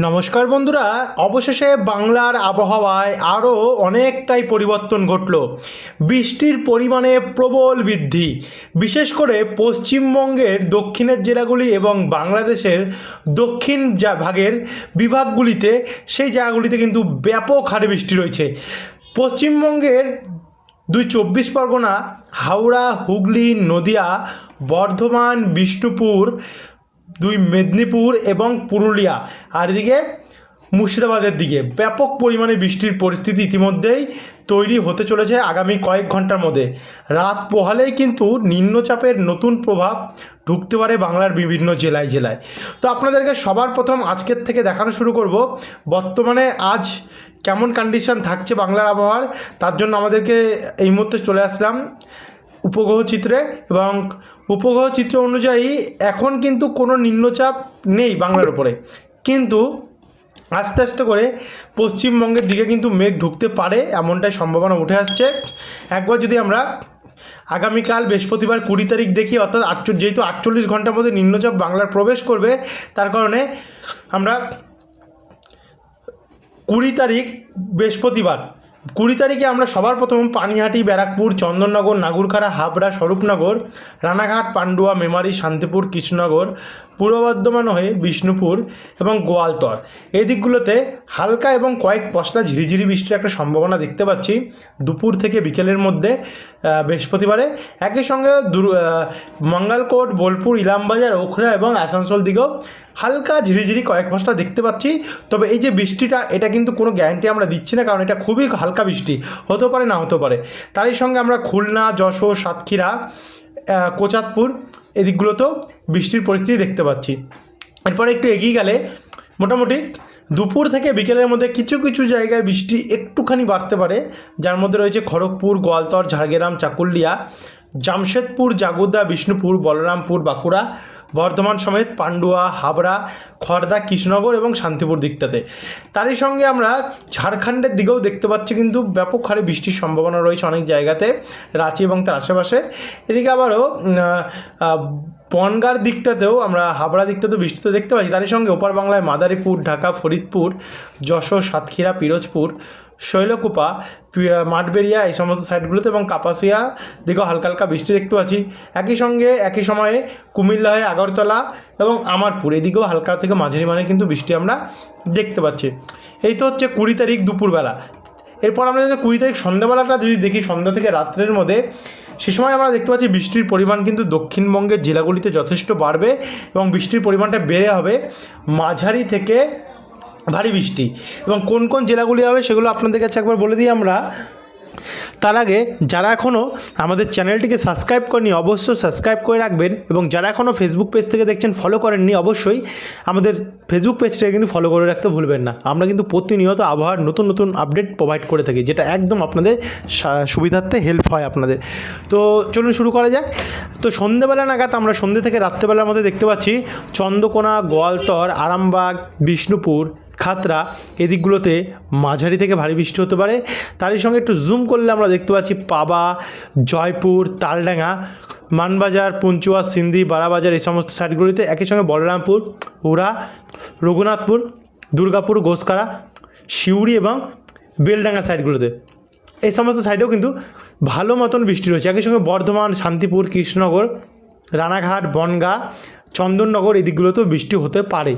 নমস্কার বন্ধুরা, অবশেষে বাংলার আবহাওয়ায় আরও অনেকটাই পরিবর্তন ঘটল। বৃষ্টির পরিমাণে প্রবল বৃদ্ধি। বিশেষ করে পশ্চিমবঙ্গের দক্ষিণের জেলাগুলি এবং বাংলাদেশের দক্ষিণ যা ভাগের বিভাগগুলিতে, সেই জায়গাগুলিতে কিন্তু ব্যাপক হারে বৃষ্টি রয়েছে। পশ্চিমবঙ্গের দুই চব্বিশ পরগনা, হাওড়া, হুগলি, নদিয়া, বর্ধমান, বিষ্ণুপুর দুই মেদিনীপুর এবং পুরুলিয়া। আর এদিকে মুর্শিদাবাদের দিকে। ব্যাপক পরিমাণে বৃষ্টির পরিস্থিতি ইতিমধ্যেই তৈরি হতে চলেছে আগামী কয়েক ঘণ্টার মধ্যে। রাত পোহালেই কিন্তু নিম্নচাপের নতুন প্রভাব ঢুকতে পারে বাংলার বিভিন্ন জেলায় জেলায়। তো আপনাদেরকে সবার প্রথম আজকের থেকে দেখানো শুরু করব, বর্তমানে আজ কেমন কন্ডিশন থাকছে বাংলার আবহাওয়ার, তার জন্য আমাদেরকে এই মুহূর্তে চলে আসলাম উপগ্রহ চিত্রে এবং উপগ্রহ চিত্র অনুযায়ী এখন কিন্তু কোনো নিম্নচাপ নেই বাংলার উপরে। কিন্তু আস্তে আস্তে করে পশ্চিমবঙ্গের দিকে কিন্তু মেঘ ঢুকতে পারে এমনটাই সম্ভাবনা উঠে আসছে। একবার যদি আমরা আগামীকাল বৃহস্পতিবার কুড়ি তারিখ দেখি, অর্থাৎ আটচল যেহেতু আটচল্লিশ ঘণ্টার মধ্যে নিম্নচাপ বাংলার প্রবেশ করবে, তার কারণে আমরা কুড়ি তারিখ বৃহস্পতিবার কুড়ি তারিখে আমরা সবার প্রথম পানিহাটি, ব্যারাকপুর, চন্দননগর, নাগুরখাড়া, হাবড়া, স্বরূপনগর, রানাঘাট, পান্ডুয়া, মেমারি, শান্তিপুর, কৃষ্ণনগর পূর্ব বর্ধমান হয়ে বিষ্ণুপুর এবং গোয়ালতর। এই দিকগুলোতে হালকা এবং কয়েক পশলা ঝিরিঝিরি বৃষ্টির একটা সম্ভাবনা দেখতে পাচ্ছি। দুপুর থেকে বিকেলের মধ্যে বৃহস্পতিবারে। একই সঙ্গে মঙ্গলকোট, বোলপুর, ইলামবাজার, ওখরা এবং আসানসোল দিকেও হালকা ঝিরিঝিরি কয়েক মাসটা দেখতে পাচ্ছি। তবে এই যে বৃষ্টিটা, এটা কিন্তু কোনো গ্যারান্টি আমরা দিচ্ছি না, কারণ এটা খুবই হালকা বৃষ্টি। হতেও পারে, না হতেও পারে। তারই সঙ্গে আমরা খুলনা, যশোর, সাতক্ষীরা কোচাতপুর এদিকগুলোতেও বৃষ্টির পরিস্থিতি দেখতে পাচ্ছি। এরপরে একটু এগিয়ে গেলে মোটামুটি দুপুর থেকে বিকেলের মধ্যে কিছু কিছু জায়গায় বৃষ্টি একটুখানি বাড়তে পারে, যার মধ্যে রয়েছে খড়গপুর, গোয়ালতর, ঝাড়গ্রাম, চাকুলিয়া, জামশেদপুর, জাগুদা, বিষ্ণুপুর, বলরামপুর, বাঁকুড়া বর্ধমান সমেত পান্ডুয়া, হাবড়া খড়দা কৃষ্ণনগর এবং শান্তিপুর দিকটাতে। তারই সঙ্গে আমরা ঝাড়খণ্ডের দিকেও দেখতে পাচ্ছি কিন্তু ব্যাপক হারে বৃষ্টির সম্ভাবনা রয়েছে অনেক জায়গাতে, রাঁচি এবং তার আশেপাশে। এদিকে আবারও বনগার দিকটাতেও আমরা হাবড়া দিকটাতেও বৃষ্টি তো দেখতে পাচ্ছি। তারই সঙ্গে ওপার বাংলায় মাদারীপুর, ঢাকা, ফরিদপুর, যশোর, সাতক্ষীরা, পিরোজপুর শৈলকুপা মাঠবেড়িয়া এই সমস্ত সাইডগুলোতে এবং কাপাসিয়া দিকেও হালকা হালকা বৃষ্টি দেখতে পাচ্ছি। একই সঙ্গে, একই সময়ে কুমিল্লা হয়ে আগরতলা এবং আমারপুর এদিকেও হালকা থেকে মাঝারি মানে কিন্তু বৃষ্টি আমরা দেখতে পাচ্ছি। এই তো হচ্ছে কুড়ি তারিখ দুপুরবেলা। এরপর আমরা যদি কুড়ি তারিখ সন্ধ্যাবেলাটা যদি দেখি, সন্ধ্যা থেকে রাত্রের মধ্যে, সে সময় আমরা দেখতে পাচ্ছি বৃষ্টির পরিমাণ কিন্তু দক্ষিণবঙ্গের জেলাগুলিতে যথেষ্ট বাড়বে এবং বৃষ্টির পরিমাণটা বেড়ে হবে। মাঝারি থেকে ভারী বৃষ্টি। এবং কোন কোন জেলাগুলি হবে সেগুলো আপনাদের কাছে একবার বলে দিই আমরা। তার আগে যারা এখনও আমাদের চ্যানেলটিকে সাবস্ক্রাইব করেনি অবশ্যই সাবস্ক্রাইব করে রাখবেন এবং যারা এখনও ফেসবুক পেজ থেকে দেখছেন ফলো করেননি, অবশ্যই আমাদের ফেসবুক পেজটাকে কিন্তু ফলো করে রাখতে ভুলবেন না। আমরা কিন্তু প্রতিনিয়ত আবহাওয়ার নতুন নতুন আপডেট প্রোভাইড করে থাকি, যেটা একদম আপনাদের সুবিধার্থে হেল্প হয় আপনাদের। তো চলুন শুরু করা যাক। তো সন্ধেবেলা নাগাদ আমরা সন্ধে থেকে রাত্রেবেলার মধ্যে দেখতে পাচ্ছি, চন্দ্রকোনা, গোয়ালতর, আরামবাগ, বিষ্ণুপুর খাতরা এদিকগুলোতে মাঝারি থেকে ভারী বৃষ্টি হতে পারে। তারই সঙ্গে একটু জুম করলে আমরা দেখতে পাচ্ছি পাবা, জয়পুর, তালডাঙ্গা, মানবাজার, পুঞ্চুয়া, সিন্ধি, বারাবাজার এই সমস্ত সাইডগুলিতে। একই সঙ্গে বলরামপুর, উড়া, রঘুনাথপুর, দুর্গাপুর ঘোষকারা সিউড়ি এবং বেলডাঙ্গা সাইডগুলোতে। এই সমস্ত সাইডেও কিন্তু ভালো মতন বৃষ্টি রয়েছে। একই সঙ্গে বর্ধমান, শান্তিপুর, কৃষ্ণনগর, রানাঘাট, বনগা, চন্দননগর এই দিকগুলোতেও বৃষ্টি হতে পারে।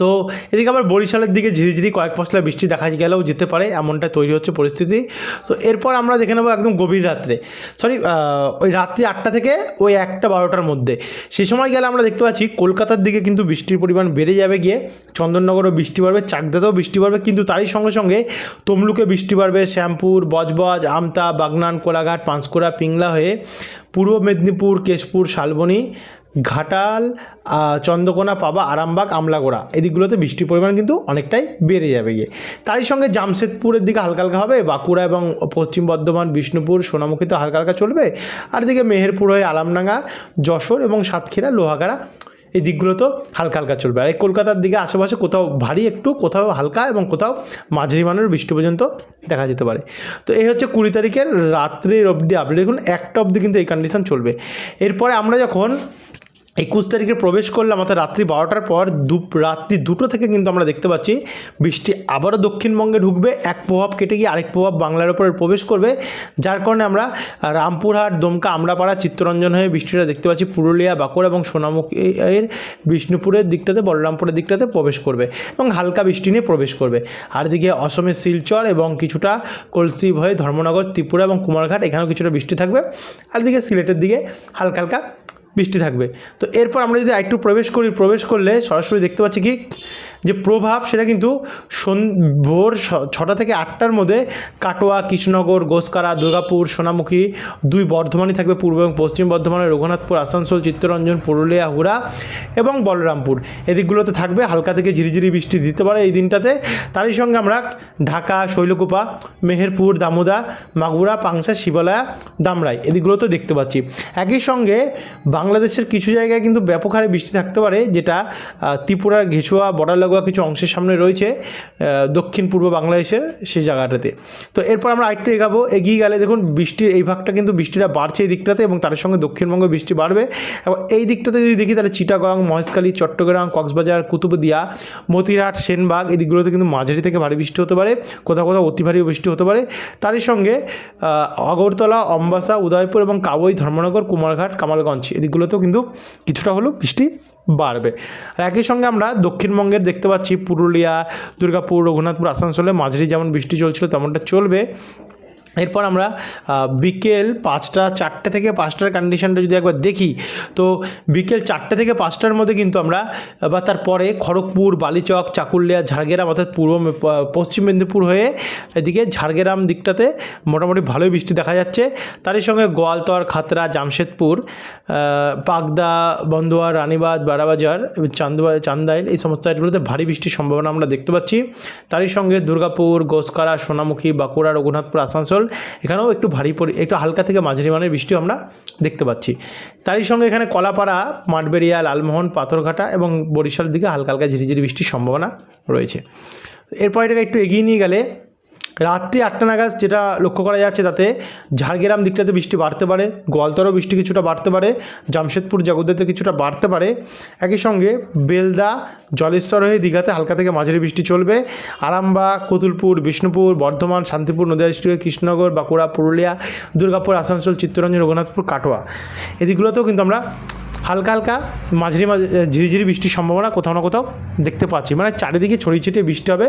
তো এদিকে আবার বরিশালের দিকে ঝিরিঝিরি কয়েক পশলা বৃষ্টি দেখা গেলেও যেতে পারে, এমনটা তৈরি হচ্ছে পরিস্থিতি। তো এরপর আমরা দেখে নেব একদম গভীর রাত্রে। সরি ওই রাত্রি আটটা থেকে ওই একটা বারোটার মধ্যে। সে সময় গেলে আমরা দেখতে পাচ্ছি কলকাতার দিকে কিন্তু বৃষ্টির পরিমাণ বেড়ে যাবে গিয়ে। চন্দননগরেও বৃষ্টি বাড়বে, চাকদাতেও বৃষ্টি বাড়বে, কিন্তু তারই সঙ্গে সঙ্গে তমলুকে বৃষ্টি বাড়বে। শ্যামপুর, বজবজ, আমতা, বাগনান, কোলাঘাট, পাঁশকুড়া, পিংলা হয়ে পূর্ব মেদিনীপুর, কেশপুর, শালবনী ঘাটাল চন্দ্রকোনা পাবা, আরামবাগ, আমলাগোড়া। এদিকগুলোতে বৃষ্টির পরিমাণ কিন্তু অনেকটাই বেড়ে যাবে গিয়ে। তারই সঙ্গে জামশেদপুরের দিকে হালকা হালকা হবে, বাঁকুড়া এবং পশ্চিম বর্ধমান, বিষ্ণুপুর, সোনামুখীতে হালকা হালকা চলবে। আর এদিকে মেহেরপুর হয়ে আলামডাঙ্গা, যশোর এবং সাতক্ষীরা, লোহাগাড়া এই দিকগুলো তো হালকা হালকা চলবে। আর এই কলকাতার দিকে আশেপাশে কোথাও ভারী একটু, কোথাও হালকা এবং কোথাও মাঝারি মানের বৃষ্টি পর্যন্ত দেখা যেতে পারে। তো এই হচ্ছে কুড়ি তারিখের রাত্রের অবধি আপনি দেখুন, একটা অবধি কিন্তু এই কন্ডিশান চলবে। এরপরে আমরা যখন একুশ তারিখে প্রবেশ করলাম, অর্থাৎ রাত্রি বারোটার পর দু, রাত্রি দুটো থেকে কিন্তু আমরা দেখতে পাচ্ছি, বৃষ্টি আবারও দক্ষিণবঙ্গে ঢুকবে, এক প্রভাব কেটে গিয়ে আরেক প্রভাব বাংলার উপরে প্রবেশ করবে, যার কারণে আমরা রামপুরহাট, দমকা, আমরাপাড়া, চিত্তরঞ্জন হয়ে বৃষ্টিটা দেখতে পাচ্ছি, পুরুলিয়া, বাঁকুড়া এবং সোনামুখী এর বিষ্ণুপুরের দিকটাতে, বলরামপুরের দিকটাতে প্রবেশ করবে এবং হালকা বৃষ্টি নিয়ে প্রবেশ করবে। আর দিকে অসমের শিলচর এবং কিছুটা কলসি হয়ে ধর্মনগর, ত্রিপুরা এবং কুমারঘাট, এখানেও কিছুটা বৃষ্টি থাকবে। আর এদিকে সিলেটের দিকে হালকা হালকা বৃষ্টি থাকবে। তো এরপর আমরা যদি আরেকটু প্রবেশ করি, প্রবেশ করলে সরাসরি দেখতে পাচ্ছি কি যে প্রভাব সেটা কিন্তু ভোর ছটা থেকে আটটার মধ্যে কাটোয়া, কৃষ্ণনগর, গোসকারা, দুর্গাপুর, সোনামুখী দুই বর্ধমানই থাকবে পূর্ব এবং পশ্চিম বর্ধমানের রঘুনাথপুর, আসানসোল, চিত্তরঞ্জন, পুরুলিয়া, হুড়া এবং বলরামপুর। এদিকগুলোতে থাকবে হালকা থেকে ঝিরিঝিরি বৃষ্টি দিতে পারে এই দিনটাতে। তারই সঙ্গে আমরা ঢাকা, শৈলকুপা, মেহেরপুর, দামোদা, মাগুরা পাংসা শিবালয়া, দামরাই এদিকগুলোতে দেখতে পাচ্ছি। একই সঙ্গে বাংলাদেশের কিছু জায়গায় কিন্তু ব্যাপক হারে বৃষ্টি থাকতে পারে যেটা ত্রিপুরার ঘেঁচুয়া বর্ডার লাগোয়া কিছু অংশের সামনে রয়েছে দক্ষিণ পূর্ব বাংলাদেশের সেই জায়গাটাতে। তো এরপর আমরা আরেকটু এগাবো, এগিয়ে গেলে দেখুন বৃষ্টির এই ভাগটা কিন্তু বৃষ্টিটা বাড়ছে এই দিকটাতে এবং তার সঙ্গে দক্ষিণবঙ্গে বৃষ্টি বাড়বে। এবং এই দিকটাতে যদি দেখি তাহলে চিটাগং, মহেশখালী, চট্টগ্রাম, কক্সবাজার, কুতুবদিয়া মতিরহাট সেনবাগ, এই দিকগুলোতে কিন্তু মাঝারি থেকে ভারী বৃষ্টি হতে পারে, কোথাও কোথাও অতি ভারী বৃষ্টি হতে পারে। তারই সঙ্গে আগরতলা, অম্বাসা, উদয়পুর এবং কাবই, ধর্মনগর, কুমারঘাট, কামালগঞ্জ এদিকগুলোতেও কিন্তু কিছুটা হলেও বৃষ্টি বাড়বে। আর একই সঙ্গে আমরা দক্ষিণবঙ্গের দেখতে পাচ্ছি পুরুলিয়া, দুর্গাপুর, রঘুনাথপুর, আসানসোলে মাঝারি যেমন বৃষ্টি চলছিল তেমনটা চলবে। এরপর আমরা বিকেল পাঁচটা, চারটে থেকে পাঁচটার কন্ডিশনটা যদি একবার দেখি, তো বিকেল চারটে থেকে পাঁচটার মধ্যে কিন্তু আমরা, বা তারপরে খড়গপুর, বালিচক, চাকুলিয়া, ঝাড়গ্রাম, অর্থাৎ পূর্ব পশ্চিম মেদিনীপুর হয়ে এদিকে ঝাড়গ্রাম দিকটাতে মোটামুটি ভালোই বৃষ্টি দেখা যাচ্ছে। তারই সঙ্গে গোয়ালতর, খাতরা, জামশেদপুর পাগদা বন্দুয়া রানীবাদ বারাবাজার এবং চান্দুয়া, চান্দাইল, এই সমস্ত সাইডগুলোতে ভারী বৃষ্টির সম্ভাবনা আমরা দেখতে পাচ্ছি। তারই সঙ্গে দুর্গাপুর, গোসকারা, সোনামুখী, বাঁকুড়া, রঘুনাথপুর, আসানসোল এখানেও একটু ভারী পরি, একটু হালকা থেকে মাঝারি মানের বৃষ্টি আমরা দেখতে পাচ্ছি। তারই সঙ্গে এখানে কলাপাড়া, মাঠবেড়িয়া, লালমোহন, পাথরঘাটা এবং বরিশাল দিকে হালকা হালকা ঝিরিঝিরি বৃষ্টির সম্ভাবনা রয়েছে। এরপর এটাকে একটু এগিয়ে নিয়ে গেলে রাত্রি আটটা নাগাদ যেটা লক্ষ্য করা যাচ্ছে তাতে ঝাড়গ্রাম দিকটাতে বৃষ্টি বাড়তে পারে, গোয়ালতরও বৃষ্টি কিছুটা বাড়তে পারে, জামশেদপুর, জগদ্দতে কিছুটা বাড়তে পারে। একই সঙ্গে বেলদা, জলেশ্বর হয়ে দীঘাতে হালকা থেকে মাঝারি বৃষ্টি চলবে। আরামবাগ, কতুলপুর, বিষ্ণুপুর, বর্ধমান, শান্তিপুর, নদিয়া ডিস্ট্রিক্টের কৃষ্ণনগর, বাঁকুড়া, পুরুলিয়া, দুর্গাপুর, আসানসোল, চিত্তরঞ্জন, রঘুনাথপুর, কাটোয়া। এদিকগুলোতেও কিন্তু আমরা হালকা হালকা মাঝারি মাঝে ঝিরিঝিরি বৃষ্টির সম্ভাবনা কোথাও না কোথাও দেখতে পাচ্ছি। মানে চারিদিকে ছড়িয়ে ছিটিয়ে বৃষ্টি হবে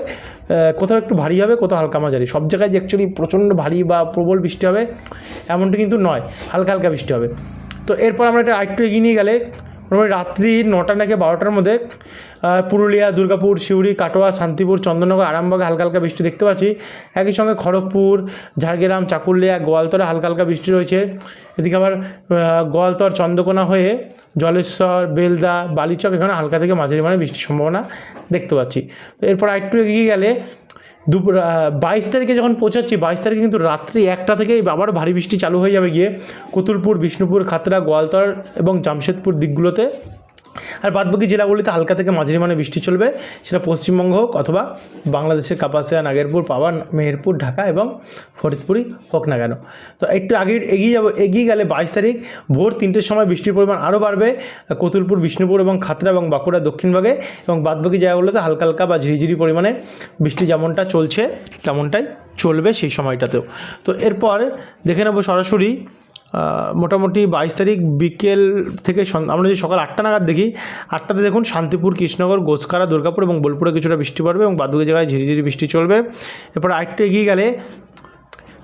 কোথাও একটু ভারী হবে, কোথাও হালকা মাঝারি। সব জায়গায় যে অ্যাকচুয়ালি প্রচণ্ড ভারী বা প্রবল বৃষ্টি হবে, এমনটা কিন্তু নয়। হালকা হালকা বৃষ্টি হবে। তো এরপর আমরা এটা আরেকটু এগিয়ে নিয়ে গেলে, মোটামুটি রাত্রি নটা নাকি বারোটার মধ্যে পুরুলিয়া, দুর্গাপুর সিউড়ি কাটোয়া, শান্তিপুর, চন্দননগর, আরামবাগে হালকা হালকা বৃষ্টি দেখতে পাচ্ছি। একই সঙ্গে খড়গপুর, ঝাড়গ্রাম, চাকুলিয়া গোয়ালতরে হালকা হালকা বৃষ্টি রয়েছে। এদিকে আবার গোয়ালতর, চন্দ্রকোনা হয়ে জলেশ্বর, বেলদা, বালিচক এখানে হালকা থেকে মাঝারি মানে বৃষ্টির সম্ভাবনা দেখতে পাচ্ছি। তো এরপর আরেকটু এগিয়ে গেলে দুপুর বাইশ তারিখে যখন পৌঁছাচ্ছি, বাইশ তারিখে কিন্তু রাত্রি একটা থেকে আবার ভারী বৃষ্টি চালু হয়ে যাবে গিয়ে কুতুলপুর, বিষ্ণুপুর, খাতড়া, গোয়ালতর এবং জামশেদপুর দিকগুলোতে। আর বাদবাকি জেলাগুলিতে হালকা থেকে মাঝারি মানে বৃষ্টি চলবে। সেটা পশ্চিমবঙ্গ হোক অথবা বাংলাদেশের কাপাসিয়া, নাগেরপুর, পাওয়ার, মেহেরপুর, ঢাকা এবং ফরিদপুরই হোক না কেন। তো একটু আগে এগিয়ে যাব এগিয়ে গেলে বাইশ তারিখ ভোর তিনটের সময় বৃষ্টির পরিমাণ আরও বাড়বে। কতুলপুর, বিষ্ণুপুর এবং খাতরা এবং বাঁকুড়া দক্ষিণভাগে এবং বাদবাকি জায়গাগুলোতে হালকা হালকা বা ঝিরিঝিরি পরিমাণে বৃষ্টি যেমনটা চলছে, তেমনটাই চলবে সেই সময়টাতেও। তো এরপর দেখে নেব সরাসরি মোটামুটি বাইশ তারিখ বিকেল থেকে আমরা যদি সকাল আটটা নাগাদ দেখি, আটটাতে দেখুন শান্তিপুর, কৃষ্ণনগর গোসকারা দুর্গাপুর এবং বোলপুরে কিছুটা বৃষ্টি পড়বে এবং বাদুকে জায়গায় ঝিরিঝিরি বৃষ্টি চলবে। এরপর আরেকটু এগিয়ে গেলে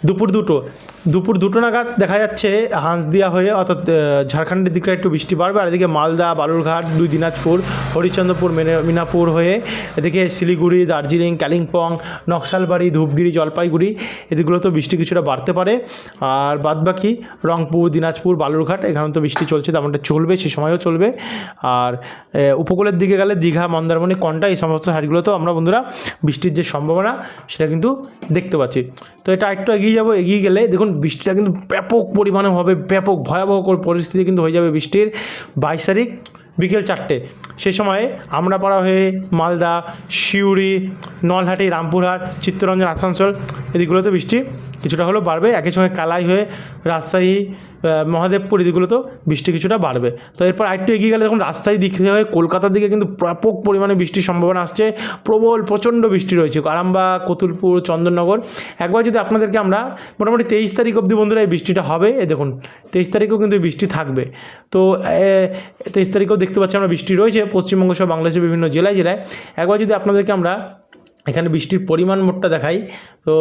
দুপুর দুটো। দুপুর দুটো নাগাদ দেখা যাচ্ছে হাঁসদিয়া হয়ে অর্থাৎ ঝাড়খণ্ডের দিকে একটু বৃষ্টি বাড়বে, আর এদিকে মালদা, বালুরঘাট, দুই দিনাজপুর হরিচন্দ্রপুর মেনে- মিনাপুর হয়ে এদিকে শিলিগুড়ি, দার্জিলিং, কালিম্পং, নকশালবাড়ি, ধূপগিরি, জলপাইগুড়ি, এদিকগুলোতেও বৃষ্টি কিছুটা বাড়তে পারে। আর বাদবাকি রংপুর, দিনাজপুর, বালুরঘাট এখানে তো বৃষ্টি চলছে, তেমনটা চলবে, সে সময়ও চলবে। আর উপকূলের দিকে গেলে দীঘা, মন্দারমণি কন্টা এই সমস্ত সাইডগুলোতেও আমরা বন্ধুরা বৃষ্টির যে সম্ভাবনা, সেটা কিন্তু দেখতে পাচ্ছি। তো এটা একটু এগিয়ে যাব, এগিয়ে গেলে দেখুন বৃষ্টিটা কিন্তু ব্যাপক পরিমাণে হবে, ব্যাপক ভয়াবহ পরিস্থিতি কিন্তু হয়ে যাবে বৃষ্টির। বাইশ তারিখ বিকেল চারটে। সেই সময়ে আমরাপাড়া হয়ে মালদা, সিউড়ি, নলহাটি, রামপুরহাট, চিত্তরঞ্জন, আসানসোল এদিকগুলোতে বৃষ্টি কিছুটা হলেও বাড়বে। একই সঙ্গে কালাই হয়ে রাজশাহী মহাদেবপুর এদিকগুলোতেও বৃষ্টি কিছুটা বাড়বে। তো এরপর আরেকটু এগিয়ে গেলে দেখুন, রাজশাহী দিক হয়ে কলকাতার দিকে কিন্তু ব্যাপক পরিমাণে বৃষ্টির সম্ভাবনা আসছে। প্রবল প্রচণ্ড বৃষ্টি রয়েছে। আরামবাগ, কতুলপুর, চন্দননগর। একবার যদি আপনাদেরকে আমরা মোটামুটি তেইশ তারিখ অবধি বন্ধুরা এই বৃষ্টিটা হবে এই দেখুন, তেইশ তারিখেও কিন্তু বৃষ্টি থাকবে। তো তেইশ তারিখেও দেখতে পাচ্ছি আমরা বৃষ্টি রয়েছে। পশ্চিমবঙ্গ সহ বাংলাদেশের বিভিন্ন জেলায় জেলায়। একবার যদি আপনাদেরকে আমরা এখানে বৃষ্টির পরিমাণ মোটটা দেখাই, তো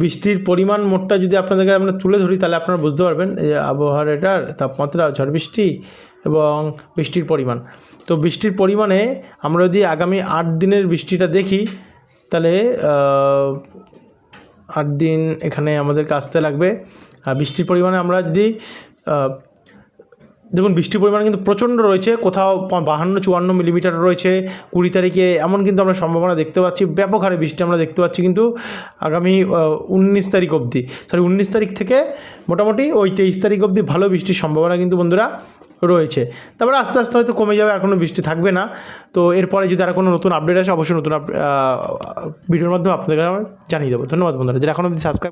বৃষ্টির পরিমাণ মোটটা যদি আপনাদেরকে আমরা তুলে ধরি, তাহলে আপনারা বুঝতে পারবেন যে আবহাওয়ার এটার তাপমাত্রা, ঝড় বৃষ্টি এবং বৃষ্টির পরিমাণ। তো বৃষ্টির পরিমাণে আমরা যদি আগামী আট দিনের বৃষ্টিটা দেখি, তাহলে আট দিন এখানে আমাদেরকে আসতে লাগবে। আর বৃষ্টির পরিমাণে আমরা যদি দেখুন, বৃষ্টির পরিমাণ কিন্তু প্রচণ্ড রয়েছে, কোথাও বাহান্ন, চুয়ান্ন মিলিমিটার রয়েছে, কুড়ি তারিখে এমন কিন্তু আমরা সম্ভাবনা দেখতে পাচ্ছি, ব্যাপক হারে বৃষ্টি আমরা দেখতে পাচ্ছি কিন্তু আগামী উনিশ তারিখ অবধি সরি উনিশ তারিখ থেকে মোটামুটি ওই তেইশ তারিখ অবধি ভালো বৃষ্টির সম্ভাবনা কিন্তু বন্ধুরা রয়েছে। তারপরে আস্তে আস্তে হয়তো কমে যাবে আর কোনো বৃষ্টি থাকবে না। তো এরপরে যদি আর কোনো নতুন আপডেট আসে, অবশ্যই নতুন ভিডিওর মাধ্যমে আপনাদের জানিয়ে দেবো। ধন্যবাদ বন্ধুরা, যারা এখনও সাবস্ক্রাইব